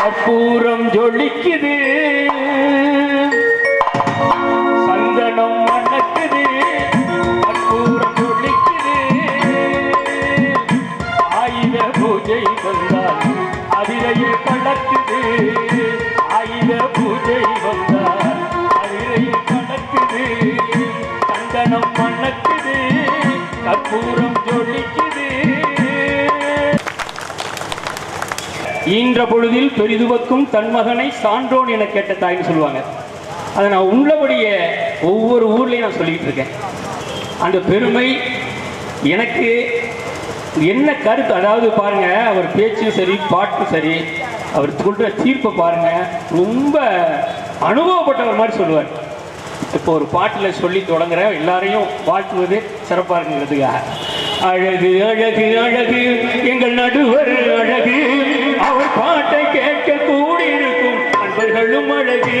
கற்பூரம் ஜொலிக்குது. சந்தனம் மணக்குது. கற்பூரம் ஜொலிக்குது. ஆயுத பூஜை வந்தால் அதிரையில் பழக்குது ஆயுத பூஜை வந்தால் அதிரையில் பழக்குது சந்தனம் மணக்குது. கற்பூரம் ஈன்ற பொழுதில் பெரிதுவக்கும் தன் மகனை சான்றோன் என கேட்ட தாய்னு சொல்லுவாங்க. அதை நான் உள்ளபடியே ஒவ்வொரு ஊர்லேயும் நான் சொல்லிட்டு இருக்கேன். அந்த பெருமை எனக்கு என்ன கருத்து? அதாவது பாருங்க அவர் பேச்சும் சரி பாட்டும் சரி அவர் சொல்ற தீர்ப்பை பாருங்க ரொம்ப அனுபவப்பட்டவர் மாதிரி சொல்லுவார். இப்போ ஒரு பாட்டில் சொல்லி தொடங்குறேன் எல்லாரையும் வாழ்த்துவது சிறப்பாக இருக்கிறதுக்காக அழகு அழகு அழகு எங்கள் நடுவர் அழகு. பாட்டை கேட்க கூடியிருக்கும் நண்பர்களும் அழகு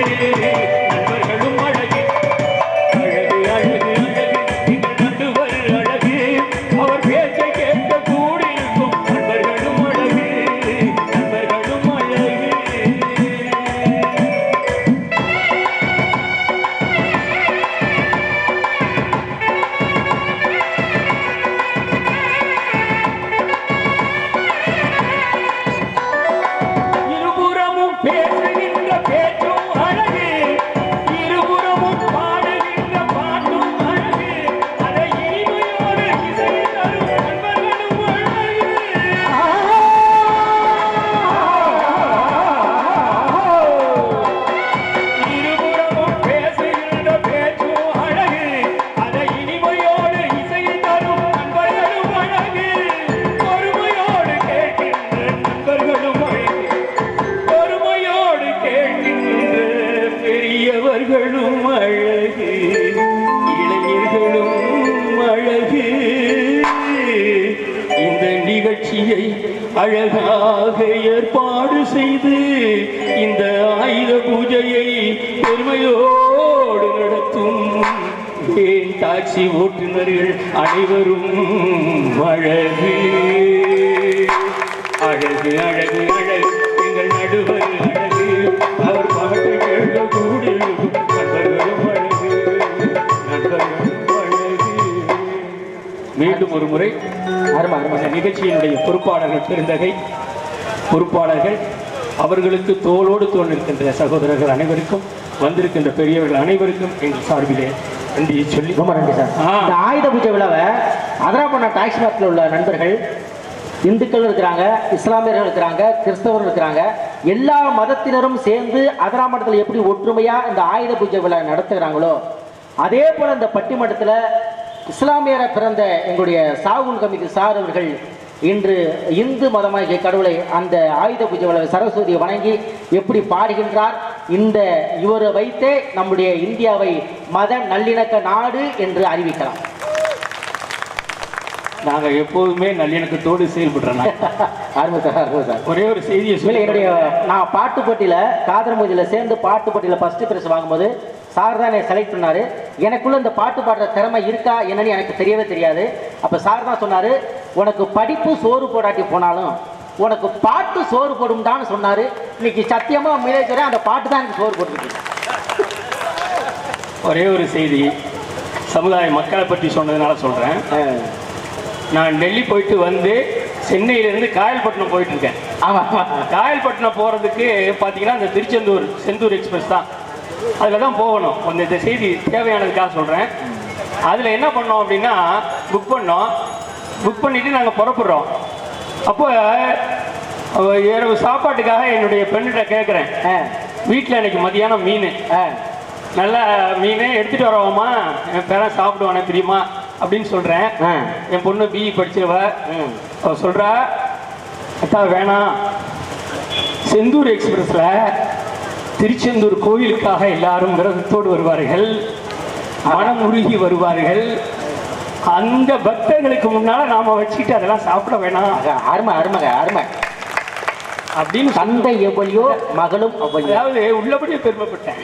ஓட்டுநர்கள் அனைவரும் அழகு. அழகு அழகு அழகு. எங்கள் நடுவர் அழகு. அவர் பாட்டு கேட்க கூடி நண்பர்களும் அழகு. நண்பர்களும் அழகு. மீண்டும் ஒரு முறை அருமை நிகழ்ச்சியினுடைய பொறுப்பாளர்கள் பெருந்தகை பொறுப்பாளர்கள் அவர்களுக்கு தோளோடு தோல் நிற்கின்ற சகோதரர்கள் அனைவருக்கும் வந்திருக்கின்ற பெரியவர்கள் அனைவருக்கும் எங்கள் சார்பிலே நன்றியை சொல்லி ரொம்ப நன்றி சார். இந்த ஆயுத பூஜை விழாவை அதராப்பண்ண டாக்ஸ் மார்க்கில் உள்ள நண்பர்கள் இந்துக்கள் இருக்கிறாங்க இஸ்லாமியர்கள் இருக்கிறாங்க கிறிஸ்தவர்கள் இருக்கிறாங்க எல்லா மதத்தினரும் சேர்ந்து அதராமட்டத்தில் எப்படி ஒற்றுமையா இந்த ஆயுத பூஜை விழா நடத்துகிறாங்களோ அதே போல இந்த பட்டிமன்றத்தில் இஸ்லாமியரை பிறந்த எங்களுடைய சாகுல் கமிக்கு சார் அவர்கள் இன்று இந்து மதமாகிய கடவுளை அந்த ஆயுத பூஜை விழா சரஸ்வதியை வணங்கி எப்படி பாடுகின்றார் இந்த இவரை வைத்தே நம்முடைய இந்தியாவை மத நல்லிணக்க நாடு என்று அறிவிக்கலாம். நாங்க எப்போதுமே நல்லிணக்கத்தோடு செயல்படுறோம் அருமை சார் அருமை சார். ஒரே ஒரு செய்தியை சொல்லி என்னுடைய நான் பாட்டு போட்டியில் காதல் மோதியில் சேர்ந்து பாட்டு போட்டியில் ஃபர்ஸ்ட் பிரைஸ் வாங்கும்போது சார் தான் செலக்ட் பண்ணாரு. எனக்குள்ள இந்த பாட்டு பாடுற திறமை இருக்கா என்னன்னு எனக்கு தெரியவே தெரியாது. அப்போ சார் தான் சொன்னார் உனக்கு படிப்பு சோறு போடாட்டி போனாலும் உனக்கு பாட்டு சோறு போடும்டான்னு சொன்னார். இன்னைக்கு சத்தியமா மிலேஜரே அந்த பாட்டு தான் எனக்கு சோறு போட்டுருக்கு. ஒரே ஒரு செய்தி. சமுதாய மக்களை பற்றி சொன்னதுனால சொல்றேன். நான் டெல்லி போயிட்டு வந்து சென்னையிலேருந்து காயல்பட்டினம் போயிட்டு இருக்கேன் ஆமாம் காயல்பட்டினம் போகிறதுக்கு பார்த்தீங்கன்னா இந்த திருச்செந்தூர் செந்தூர் எக்ஸ்பிரஸ் தான். அதில் தான் போகணும். அந்த இந்த செய்தி தேவையானதுக்காக சொல்கிறேன் அதில் என்ன பண்ணோம் அப்படின்னா புக் பண்ணோம். புக் பண்ணிவிட்டு நாங்கள் புறப்படுறோம். அப்போ இரவு சாப்பாட்டுக்காக என்னுடைய பெண்ணிட்ட கேட்குறேன் வீட்டில் எனக்கு மதியானம் மீன். நல்ல மீன் எடுத்துகிட்டு வரவாமா? என் பேரன் சாப்பிடுவானே பிரியமா அப்படின்னு சொல்கிறேன் என் பொண்ணு பிஇ படிச்சவ ம் அவ சொல்றா அத்தா வேணாம். செந்தூர் எக்ஸ்பிரஸ்ல திருச்செந்தூர் கோயிலுக்காக எல்லாரும் விரதத்தோடு வருவார்கள். மனம் உருகி வருவார்கள். அந்த பக்தர்களுக்கு முன்னால நாம வச்சுக்கிட்டு அதெல்லாம் சாப்பிட வேணாம். அருமை அருமைங்க அருமை. அப்படின்னு தந்தை எவ்வளியோ மகளும் அதாவது உள்ளபடியே பெருமைப்பட்டேன்.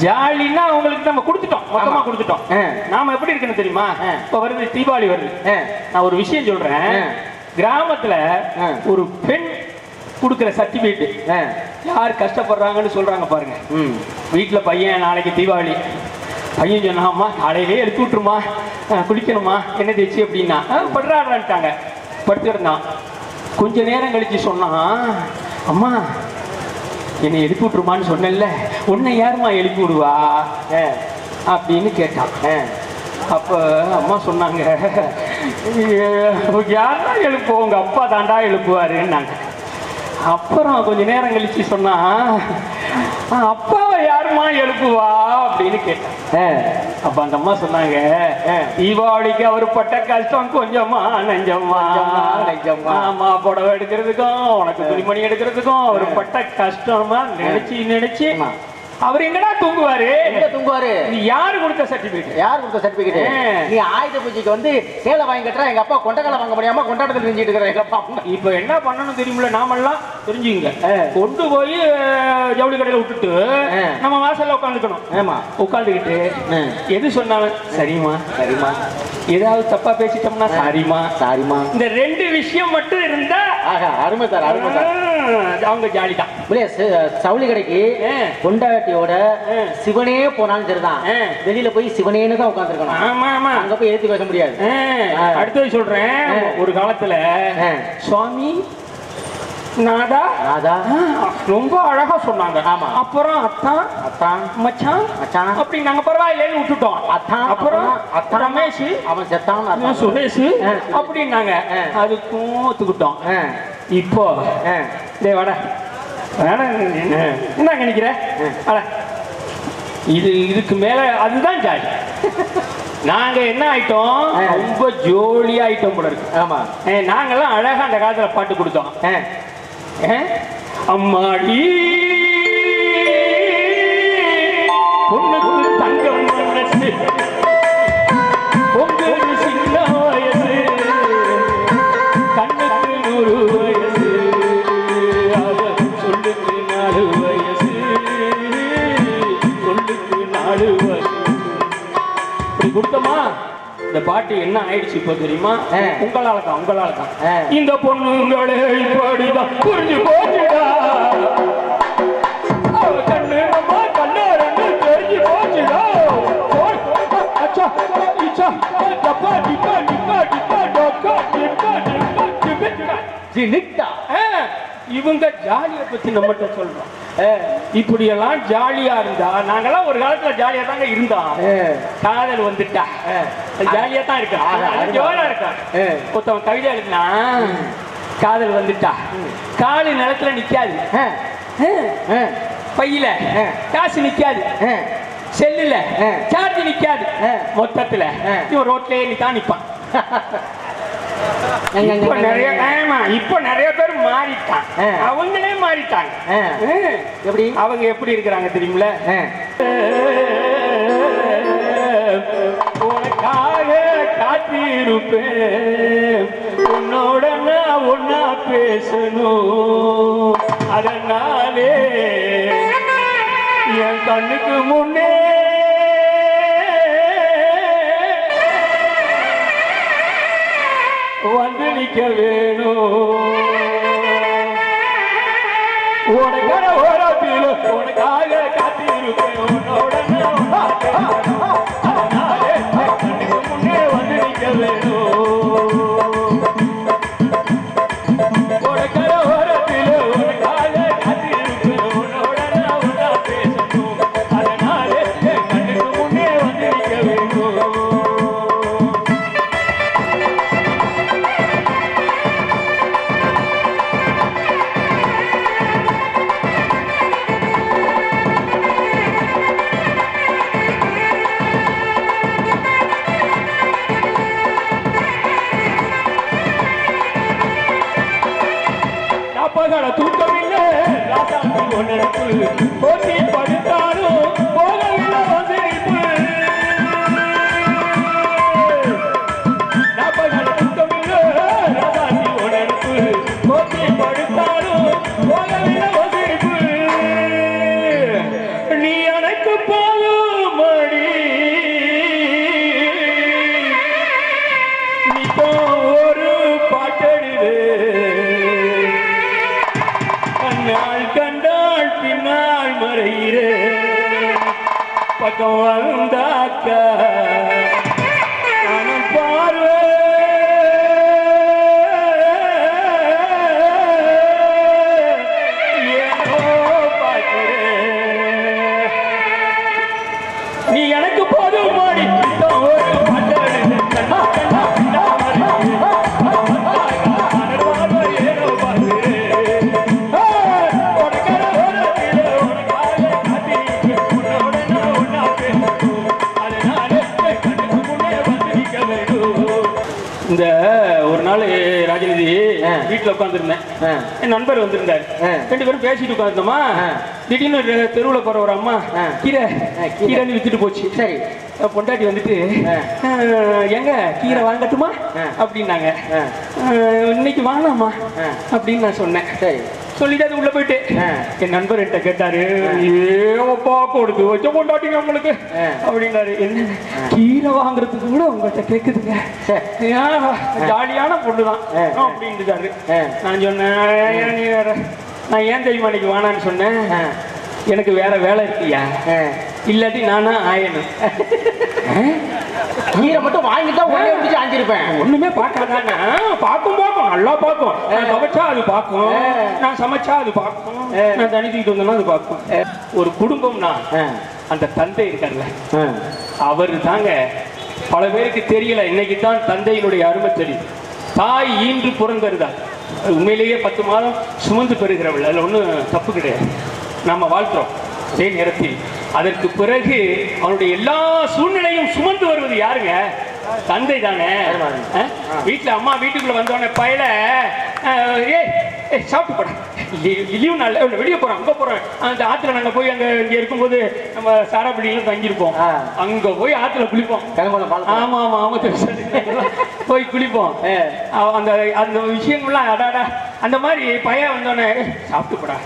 ஜாலின்னா அவங்களுக்கு நம்ம கொடுத்துட்டோம் மொத்தமா. கொடுத்துட்டோம். நாம எப்படி இருக்குன்னு தெரியுமா. இப்ப வருது தீபாவளி வருது. நான் ஒரு விஷயம் சொல்றேன். கிராமத்துல. ஒரு பெண் கொடுக்குற சர்டிஃபிகேட் ஆ. யார் கஷ்டப்படுறாங்கன்னு சொல்றாங்க பாருங்க. வீட்டில் பையன் நாளைக்கு தீபாவளி. பையன் சொன்னா அம்மா காலையிலே எழுப்பி விட்டுருமா? குளிக்கணுமா? என்ன தேய்ச்சி அப்படின்னா? படுறாடுறான்ட்டாங்க படுத்துக்கிட்டான் கொஞ்ச நேரம் கழிச்சு சொன்னான் அம்மா என்னை எழுப்பி விட்டுருமான்னு சொன்னேன்ல. உன்னை யாரும்மா எழுப்பி விடுவா? ஆ. அப்படின்னு கேட்டான். ஆ. அப்போ அம்மா சொன்னாங்க யாரா எழுப்புவோம் உங்கள் அப்பா தாண்டா எழுப்புவாருன்னாங்க. அப்புறம் கொஞ்ச நேரம் கழிச்சு சொன்னா அப்பாவை யாரும்மா எழுப்புவா அப்படின்னு கேட்டேன். அப்ப அந்த அம்மா சொன்னாங்க. தீபாவளிக்கு அவர் பட்ட கஷ்டம் கொஞ்சமா நெஞ்சம்மா கொஞ்சமா, நெஞ்சமா. ஆமா புடவை எடுக்கிறதுக்கும் உனக்கு துணிமணி எடுக்கிறதுக்கும் அவர் பட்ட கஷ்டமா நினைச்சு நினைச்சு. அவர் எங்கடா தூங்குவாரு? எங்க தூங்குவாரு? இது யாரு கொடுத்த சர்டிபிகேட் யார் கொடுத்த சர்டிபிகேட். நீ ஆயுத பூஜைக்கு வந்து சேலை வாங்கி கட்டுற எங்க அப்பா கொண்டக்கால வாங்க முடியாம கொண்டாட்டத்தில் செஞ்சுட்டு இருக்கிற எங்க அப்பா. இப்ப என்ன பண்ணணும் தெரியுமில்ல நாமெல்லாம் தெரிஞ்சுங்க. கொண்டு போய் ஜவுளி கடையில விட்டுட்டு. நம்ம வாசல்ல உட்காந்துக்கணும். ஆமா. உட்காந்துக்கிட்டு. எது சொன்னாலும் சரிம்மா சரிம்மா. ஏதாவது தப்பா பேசிட்டோம்னா சாரிம்மா. சாரிம்மா. இந்த ரெண்டு விஷயம் மட்டும் இருந்தா ஆகா அருமை சார் அருமை சார் அவங்க ஜாலி தான் புரிய சவுளி கடைக்கு. கொண்டாட்டியோட. சிவனே போனாலும் சரிதான். வெளியில போய் சிவனேன்னு தான் உட்காந்துருக்கணும் ஆமா ஆமா அங்க போய் ஏத்தி பேச முடியாது. அடுத்தது சொல்றேன். ஒரு காலத்துல ஆ. சுவாமி நாதா. ரொம்ப அழகா சொன்னாங்க. ஆமா. அப்புறம் அத்தான் அத்தான். மச்சான் மச்சான். அப்படி நாங்க பரவாயில்லைன்னு விட்டுட்டோம். அத்தான் அப்புறம் அத்தான். ரமேஷ். அவன் செத்தான். சுரேஷ். அப்படின்னாங்க. ஒத்துக்கிட்டோம் ஆ. இப்போ. டேய் வாடா. என்ன நினைக்கிற? வாடா. இது இதுக்கு மேல அதுதான் ஜாலி. நாங்க என்ன ஆயிட்டோம். ரொம்ப ஜோலியா ஆயிட்டோம் போல இருக்கு. ஆமா. நாங்கெல்லாம் அழகா அந்த காலத்துல பாட்டு கொடுத்தோம்? அம்மாடி. பொண்ணுக்கு தங்கம் மனசு. பொங்கல் சின்ன வயசு கண்ணுக்கு நூறு வயசு. சொல்லுக்கு நாலு வயசு. சொல்லுக்கு நாலு வயசு. இப்படி இந்த பாட்டு என்ன ஆயிடுச்சு இப்போ தெரியுமா. உங்களால தான் உங்களால தான். இந்த பொண்ணுங்களே இப்படிதான் புரிஞ்சு போச்சுடா கண்ணு நம்ம கண்ணாரன்னு தெரிஞ்சு போச்சுடா ஓய், அச்சா, இச்சா, டப்பா, டிப்பா, டிப்பா, டிப்பா, டொக்கா, டிப்பா, டிப்பா, டிப்பிட்டா. ஜினிட்டா. இவங்க ஜாலியை பத்தி நம்மகிட்ட சொல்றோம். இப்படியெல்லாம் ஜாலியா இருந்தா நாங்கெல்லாம் ஒரு காலத்துல ஜாலியா தாங்க இருந்தோம். காதல் வந்துட்டா. ஜாலியா தான் இருக்கா. ஜோரா இருக்கா. ஒருத்தவன் கவிதை எழுதினா காதல் வந்துட்டா காலு நிலத்துல நிக்காது. பையில. காசு நிக்காது. செல்லுல. சார்ஜ் நிக்காது. மொத்தத்துல. இவன் ரோட்லயே நிக்கான் நிப்பான் இப்ப நிறைய? ஆமா இப்ப நிறைய பேர் மாறிட்டான். அவங்களே மாறிட்டாங்க. எப்படி? அவங்க எப்படி இருக்கிறாங்க தெரியுமில. உனக்காக காத்திருப்பேன். உன்னோட நான் ஒன்னா பேசணும். அதனாலே என் கண்ணுக்கு முன்னே. வந்து நிக்க வேணும் உனக்காக ஓரத்தில் உனக்காக காத்திருப்பேன். உன்னோட அப்பகல தூக்கமில்லை. ராசாத்தி போட்டி படுத்தாலும் போகவில்லை வந்திருப்பு அப்பகல தூக்கமில்லை ராசாத்தி ஒன்னெடுப்பு போட்டி படுத்தாலும் போகவில்லை. வந்திருப்பு நீ எனக்கு போகும் மடி நீ ஒரு பக்கம் வந்தாக்கா என் நண்பர் வந்திருந்தார். ரெண்டு பேரும் பேசிட்டு உட்காந்துட்டோமா ஆ. திடீர்னு தெருவுல போற ஒரு அம்மா. கீரை. கீரைன்னு வித்துட்டு போச்சு சரி பொண்டாட்டி வந்துட்டு ஆ. "அஹ், எங்க கீரை வாங்கட்டுமா. அப்படின்னாங்க ஆ. "அஹ், இன்னைக்கு வாங்கலாமா. அப்படின்னு நான் சொன்னேன் சரி சொல்லிட்டு அது உள்ள போயிட்டு. என் நண்பர் என்கிட்ட கேட்டாரு ஏப்பா கொடுத்து வச்ச கொண்டாட்டிங்க உங்களுக்கு. அப்படின்னாரு. என்ன கீரை வாங்குறதுக்கு கூட உங்கள்கிட்ட கேக்குதுங்க. ஜாலியான பொண்ணுதான். ஆ. அப்படின்ட்டுட்டாரு. நான் சொன்னேன் "ஏன் நீ வேற நான் ஏன் தெரியுமா இன்னைக்கு வானான்னு சொன்னேன். எனக்கு வேற வேலை இருக்கியா. இல்லாட்டி நானா ஆயணும். கீரை மட்டும் வாங்கிட்டா உடனே ஆஞ்சிருப்பேன் ஒண்ணுமே பார்க்காதானே பார்க்கும் பார்க்கும். நல்லா பார்க்கும். நான் அது பார்க்கும். நான் சமைச்சா அது பார்க்கும். நான் தனித்துக்கிட்டு வந்தேன்னா அது பார்க்கும். ஒரு குடும்பம்னா. அந்த தந்தை இருக்கார்ல. அவர் தாங்க பல பேருக்கு தெரியல. இன்னைக்கு தான் தந்தையினுடைய அருமை தெரியும். தாய் ஈன்று புறந்தருதாள் அது உண்மையிலேயே பத்து மாதம் சுமந்து பெறுகிறவள். அதில் ஒன்றும் தப்பு கிடையாது. நம்ம வாழ்த்துறோம். அதே நேரத்தில் அதற்கு பிறகு அவனுடைய எல்லா சூழ்நிலையும் சுமந்து வருவது யாருங்க? தந்தை தானே. வீட்டுல அம்மா வீட்டுக்குள்ள வந்தோடனே பயல ஏ சாப்பிட்டு போட. லீவ் நாள் வெளியே போறோம் அங்க போறோம். அந்த ஆத்துல நாங்க போய் அங்க இங்க இருக்கும்போது நம்ம சாராப்பள்ளியில தங்கியிருப்போம். அங்க போய் ஆத்துல குளிப்போம். கரும்புல பால் ஆமா ஆமா ஆமா தெரியும். போய் குளிப்போம். அந்த அந்த விஷயங்கள்லாம் அடாடா அந்த மாதிரி பையன் வந்தோடனே "ஏய், சாப்பிட்டு போடா.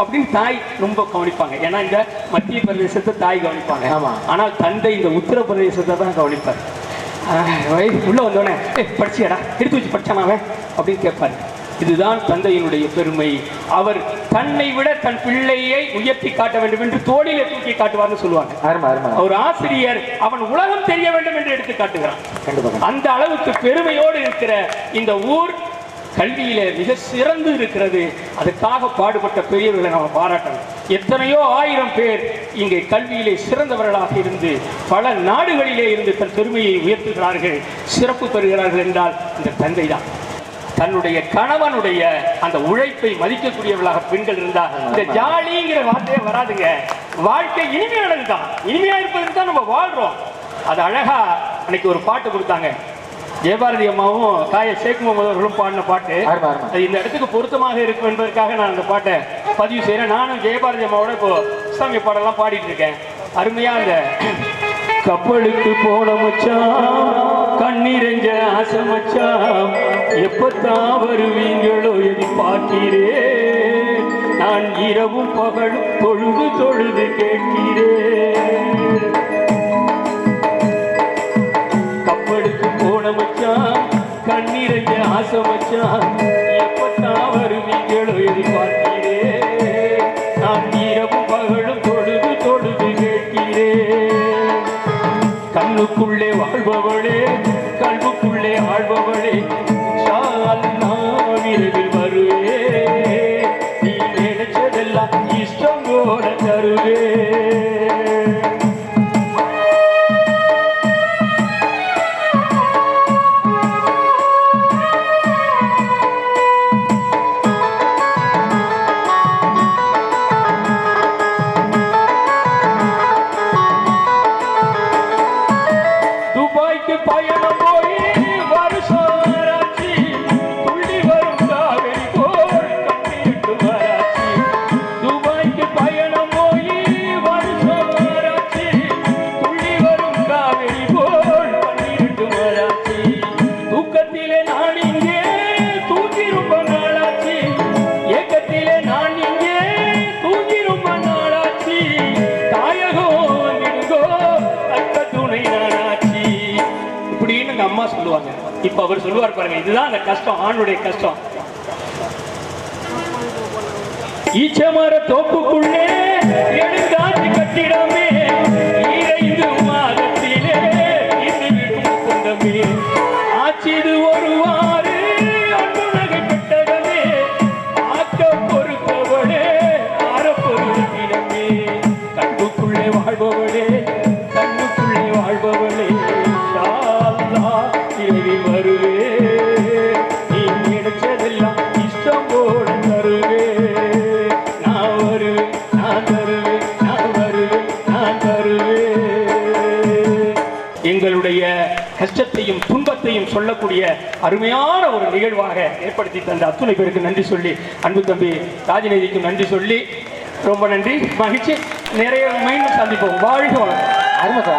அப்படின்னு தாய் ரொம்ப கவனிப்பாங்க. ஏன்னா இந்த மத்திய பிரதேசத்தை தாய் கவனிப்பாங்க. ஆமா. ஆனால் தந்தை இந்த உத்தரப்பிரதேசத்தை தான் கவனிப்பார். வை- உள்ள வந்தோடனே "ஏய், படிச்சியாடா. எடுத்து வச்சு படிச்சானா அவன்? அப்படின்னு கேட்பாரு. இதுதான் தந்தையினுடைய பெருமை. அவர் தன்னை விட தன் பிள்ளையை உயர்த்தி காட்ட வேண்டும் என்று தோளிலே தூக்கி காட்டுவார்னு சொல்லுவாங்க. ஒரு ஆசிரியர். அவன் உலகம் தெரிய வேண்டும் என்று எடுத்து காட்டுகிறான். அந்த அளவுக்கு பெருமையோடு இருக்கிற இந்த ஊர் கல்வியில மிக சிறந்து இருக்கிறது. அதுக்காக பாடுபட்ட பெரியவர்களை நாம் பாராட்டணும். எத்தனையோ ஆயிரம் பேர் இங்கே கல்வியிலே சிறந்தவர்களாக இருந்து பல நாடுகளிலே இருந்து தன் பெருமையை உயர்த்துகிறார்கள் சிறப்பு பெறுகிறார்கள் என்றால் இந்த தந்தை தான். தன்னுடைய கணவனுடைய அந்த உழைப்பை மதிக்கக்கூடியவர்களாக பெண்கள் இருந்தா இந்த ஜாலிங்கிற வார்த்தையே வராதுங்க. வாழ்க்கை இனிமையானது தான் இனிமையா இருப்பதுக்கு தான் நம்ம வாழ்றோம். அது அழகா அன்னைக்கு ஒரு பாட்டு கொடுத்தாங்க. ஜெயபாரதி அம்மாவும் காய ஷேக் முகமது அவர்களும் பாடின பாட்டு. இந்த இடத்துக்கு பொருத்தமாக இருக்கும் என்பதற்காக நான் அந்த பாட்டை பதிவு செய்கிறேன் நானும் ஜெயபாரதி அம்மாவோட இப்போ இஸ்லாமிய பாடலாம் பாடிட்டு இருக்கேன். அருமையா அந்த கப்பலுக்கு போன மச்சான் கண்ணீரஞ்ச ஆசை மச்சான் எப்பத்தான் வருவீங்களோ எதிர்பார்க்கிறேன் நான் இரவும் பகலும் தொழுது தொழுது கேட்கிறேன். கண்ணுக்குள்ளே வாழ்பவளே கல்வுக்குள்ளே ஆழ்பவளே இன்ஷா அல்லாஹ் விரைவில் வருவே. நீ நினைச்சதெல்லாம் இஷ்டம் போல தருவே. பயணம் இப்படின்னு எங்க அம்மா சொல்லுவாங்க. இப்ப அவர் சொல்லுவார் பாருங்க இதுதான் அந்த கஷ்டம் ஆணுடைய கஷ்டம். ஈச்சமர தோப்புக்குள்ளே எழுந்தாதி கட்டிடமே இறைந்து மாதத்திலே சொந்தமே. ஆச்சிது ஒருவாறு அன்புலகை ஆற பொருளே கண்ணுக்குள்ளே வாழ்பவளே கண்ணுக்குள்ளே வாழ்பவளே. தேடி வருவே இஷ்டம் போல தருவே. நான் வருவேன் நான் தருவேன் நான் வருவேன் எங்களுடைய கஷ்டத்தையும் துன்பத்தையும் சொல்லக்கூடிய அருமையான ஒரு நிகழ்வாக ஏற்படுத்தி தந்த அத்துணை பேருக்கு நன்றி சொல்லி அன்பு தம்பி ராஜநீதிக்கும் நன்றி சொல்லி ரொம்ப நன்றி மகிழ்ச்சி. நிறைய மீண்டும் சந்திப்போம். வாழ்க வளம் அருமை